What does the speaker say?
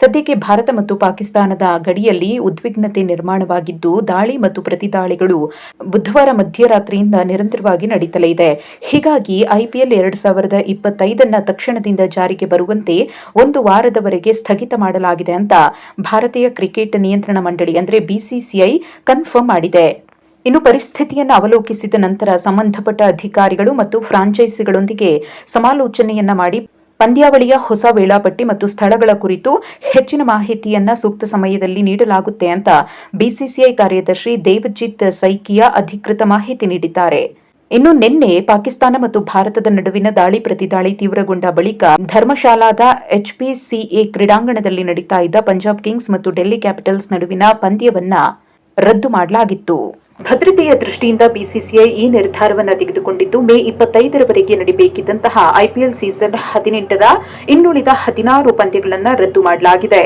ಸದ್ಯಕ್ಕೆ ಭಾರತ ಮತ್ತು ಪಾಕಿಸ್ತಾನದ ಗಡಿಯಲ್ಲಿ ಉದ್ವಿಗ್ನತೆ ನಿರ್ಮಾಣವಾಗಿದ್ದು, ದಾಳಿ ಮತ್ತು ಪ್ರತಿದಾಳಿಗಳು ಬುಧವಾರ ಮಧ್ಯರಾತ್ರಿಯಿಂದ ನಿರಂತರವಾಗಿ ನಡೀತಲೇ ಇದೆ. ಹೀಗಾಗಿ ಐಪಿಎಲ್ ಎರಡ್ ಸಾವಿರದ ಇಪ್ಪತ್ತೈದನ್ನ ತಕ್ಷಣದಿಂದ ಜಾರಿಗೆ ಬರುವಂತೆ ಒಂದು ವಾರದವರೆಗೆ ಸ್ಥಗಿತ ಮಾಡಲಾಗಿದೆ ಅಂತ ಭಾರತೀಯ ಕ್ರಿಕೆಟ್ ನಿಯಂತ್ರಣ ಮಂಡಳಿ, ಅಂದರೆ ಬಿಸಿಸಿಐ ಕನ್ಫರ್ಮ್ ಮಾಡಿದೆ. ಇನ್ನು ಪರಿಸ್ಥಿತಿಯನ್ನು ಅವಲೋಕಿಸಿದ ನಂತರ ಸಂಬಂಧಪಟ್ಟ ಅಧಿಕಾರಿಗಳು ಮತ್ತು ಫ್ರಾಂಚೈಸಿಗಳೊಂದಿಗೆ ಸಮಾಲೋಚನೆಯನ್ನ ಮಾಡಿ ಪಂದ್ಯಾವಳಿಯ ಹೊಸ ವೇಳಾಪಟ್ಟಿ ಮತ್ತು ಸ್ಥಳಗಳ ಕುರಿತು ಹೆಚ್ಚಿನ ಮಾಹಿತಿಯನ್ನ ಸೂಕ್ತ ಸಮಯದಲ್ಲಿ ನೀಡಲಾಗುತ್ತೆ ಅಂತ ಬಿಸಿಸಿಐ ಕಾರ್ಯದರ್ಶಿ ದೇವಜಿತ್ ಸೈಕಿಯಾ ಅಧಿಕೃತ ಮಾಹಿತಿ ನೀಡಿದ್ದಾರೆ. ಇನ್ನು ನಿನ್ನೆ ಪಾಕಿಸ್ತಾನ ಮತ್ತು ಭಾರತದ ನಡುವಿನ ದಾಳಿ ಪ್ರತಿದಾಳಿ ತೀವ್ರಗೊಂಡ ಬಳಿಕ ಧರ್ಮಶಾಲಾದ ಎಚ್ಪಿಸಿಎ ಕ್ರೀಡಾಂಗಣದಲ್ಲಿ ನಡೀತಾ ಇದ್ದ ಪಂಜಾಬ್ ಕಿಂಗ್ಸ್ ಮತ್ತು ಡೆಲ್ಲಿ ಕ್ಯಾಪಿಟಲ್ಸ್ ನಡುವಿನ ಪಂದ್ಯವನ್ನ ರದ್ದು ಮಾಡಲಾಗಿತ್ತು. ಭದ್ರತೆಯ ದೃಷ್ಟಿಯಿಂದ ಬಿಸಿಸಿಐ ಈ ನಿರ್ಧಾರವನ್ನು ತೆಗೆದುಕೊಂಡಿದ್ದು, ಮೇ ಇಪ್ಪತ್ತೈದರವರೆಗೆ ನಡೆಯಬೇಕಿದ್ದಂತಹ ಐಪಿಎಲ್ ಸೀಸನ್ ಹದಿನೆಂಟರ ಇನ್ನುಳಿದ ಹದಿನಾರು ಪಂದ್ಯಗಳನ್ನು ರದ್ದು ಮಾಡಲಾಗಿದೆ.